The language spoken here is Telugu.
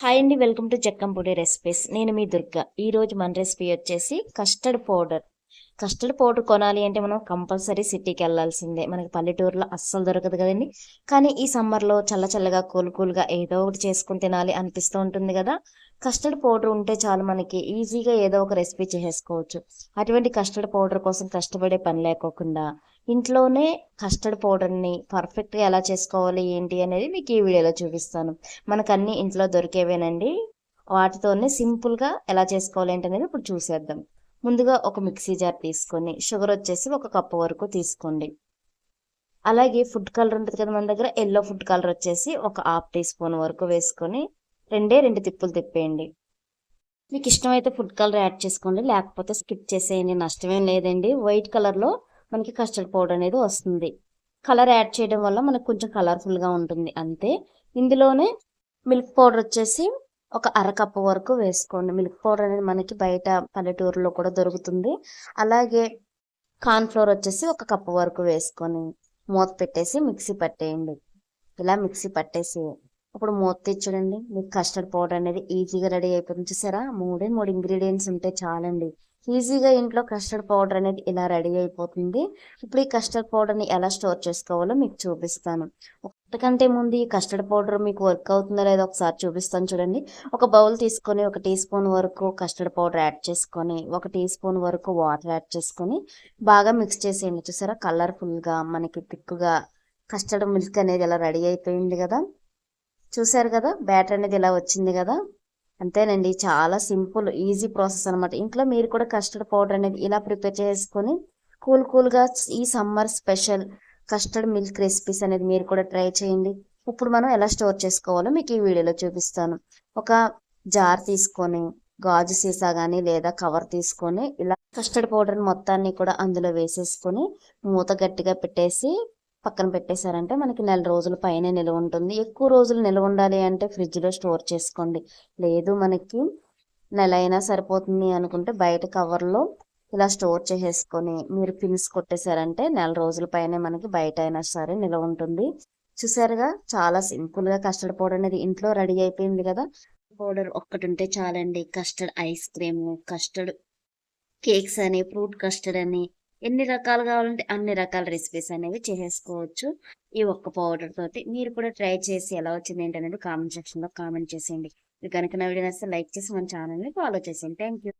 హాయ్ అండి వెల్కమ్ టు జక్కంపూడి రెసిపీస్ నేను మీ దుర్గా. ఈ రోజు మన రెసిపీ వచ్చేసి కస్టర్డ్ పౌడర్ కస్టర్డ్ పౌడర్ కొనాలి అంటే మనం కంపల్సరీ సిటీకి వెళ్ళాల్సిందే. మనకి పల్లెటూరులో అస్సలు దొరకదు కదండి. కానీ ఈ సమ్మర్లో చల్ల చల్లగా కూల్ కూల్గా ఏదో ఒకటి చేసుకుని తినాలి అనిపిస్తూ ఉంటుంది కదా. కస్టర్డ్ పౌడర్ ఉంటే చాలు మనకి ఈజీగా ఏదో ఒక రెసిపీ చేసేసుకోవచ్చు. అటువంటి కస్టర్డ్ పౌడర్ కోసం కష్టపడే పని లేకోకుండా ఇంట్లోనే కస్టర్డ్ పౌడర్ని పర్ఫెక్ట్గా ఎలా చేసుకోవాలి ఏంటి అనేది మీకు ఈ వీడియోలో చూపిస్తాను. మనకు అన్ని ఇంట్లో దొరికేవేనండి? వాటితోనే సింపుల్గా ఎలా చేసుకోవాలి ఏంటనేది అనేది ఇప్పుడు చూసేద్దాం. ముందుగా ఒక మిక్సీ జార్ తీసుకొని షుగర్ వచ్చేసి ఒక కప్పు వరకు తీసుకోండి. అలాగే ఫుడ్ కలర్ ఉంటుంది కదా మన దగ్గర ఎల్లో ఫుడ్ కలర్ వచ్చేసి ఒక హాఫ్ టీ స్పూన్ వరకు వేసుకొని రెండే రెండు తిప్పులు తిప్పేయండి. మీకు ఇష్టమైతే ఫుడ్ కలర్ యాడ్ చేసుకోండి లేకపోతే స్కిప్ చేసేయండి నష్టమేం లేదండి. వైట్ కలర్లో మనకి కస్టర్డ్ పౌడర్ అనేది వస్తుంది. కలర్ యాడ్ చేయడం వల్ల మనకు కొంచెం కలర్ఫుల్గా ఉంటుంది. అంతే. ఇందులోనే మిల్క్ పౌడర్ వచ్చేసి ఒక అరకప్పు వరకు వేసుకోండి. మిల్క్ పౌడర్ అనేది మనకి బయట పల్లెటూరులో కూడా దొరుకుతుంది. అలాగే కార్న్ఫ్లోర్ వచ్చేసి ఒక కప్పు వరకు వేసుకొని మూత పెట్టేసి మిక్సీ పట్టేయండి. ఇలా మిక్సీ పట్టేసి ఇప్పుడు మూత తెచ్చుడండి మీకు కస్టర్డ్ పౌడర్ అనేది ఈజీగా రెడీ అయిపోతుంది. చూసారా? మూడే మూడు ఇంగ్రీడియంట్స్ ఉంటే చాలండి. ఈజీగా ఇంట్లో కస్టర్డ్ పౌడర్ అనేది ఇలా రెడీ అయిపోతుంది. ఇప్పుడు ఈ కస్టర్డ్ పౌడర్ని ఎలా స్టోర్ చేసుకోవాలో మీకు చూపిస్తాను. ఒకటికంటే ముందు ఈ కస్టర్డ్ పౌడర్ మీకు వర్క్ అవుతుందో లేదో ఒకసారి చూపిస్తాను చూడండి. ఒక బౌల్ తీసుకొని ఒక టీ స్పూన్ వరకు కస్టర్డ్ పౌడర్ యాడ్ చేసుకొని ఒక టీ స్పూన్ వరకు వాటర్ యాడ్ చేసుకొని బాగా మిక్స్ చేసేయండి. చూసారా? కలర్ఫుల్గా మనకి థిక్గా కస్టర్డ్ మిల్క్ అనేది ఇలా రెడీ అయిపోయింది కదా. చూసారు కదా? బ్యాటర్ అనేది ఇలా వచ్చింది కదా. అంతేనండి. చాలా సింపుల్ ఈజీ ప్రాసెస్ అనమాట ఇంట్లో మీరు కూడా కస్టర్డ్ పౌడర్ అనేది ఇలా ప్రిపేర్ చేసుకొని కూల్ కూల్గా ఈ summer special custard milk recipes అనేది మీరు కూడా ట్రై చేయండి. ఇప్పుడు మనం ఎలా స్టోర్ చేసుకోవాలో మీకు ఈ వీడియోలో చూపిస్తాను. ఒక జార్ తీసుకొని గాజు సీసా కానీ లేదా కవర్ తీసుకొని ఇలా కస్టర్డ్ పౌడర్ మొత్తాన్ని కూడా అందులో వేసేసుకొని మూత గట్టిగా పెట్టేసి పక్కన పెట్టేశారంటే మనకి నెల రోజుల పైన నిల్వ ఉంటుంది. ఎక్కువ రోజులు నిల్వ ఉండాలి అంటే ఫ్రిడ్జ్లో స్టోర్ చేసుకోండి. లేదు మనకి నెల అయినా సరిపోతుంది అనుకుంటే బయట కవర్లో ఇలా స్టోర్ చేసేసుకొని మీరు పిన్స్ కొట్టేశారంటే నెల రోజుల పైన మనకి బయట అయినా సరే నిల్వ ఉంటుంది. చూసారుగా? చాలా సింపుల్గా కస్టర్డ్ పౌడర్ అనేది ఇంట్లో రెడీ అయిపోయింది కదా? పౌడర్ ఒక్కటి ఉంటే చాలండి. Custard ice cream custard cakes అని ఫ్రూట్ కస్టర్డ్ అని ఎన్ని రకాలు కావాలంటే అన్ని రకాల రెసిపీస్ అనేవి చేసేసుకోవచ్చు ఈ ఒక్క పౌడర్ తోటి మీరు కూడా ట్రై చేసి ఎలా వచ్చింది ఏంటనేది కామెంట్ సెక్షన్లో కామెంట్ చేసేయండి. ఇది కనుక నా వీడియో లైక్ చేసి మన ఛానల్ని ఫాలో చేసేయండి. Thank you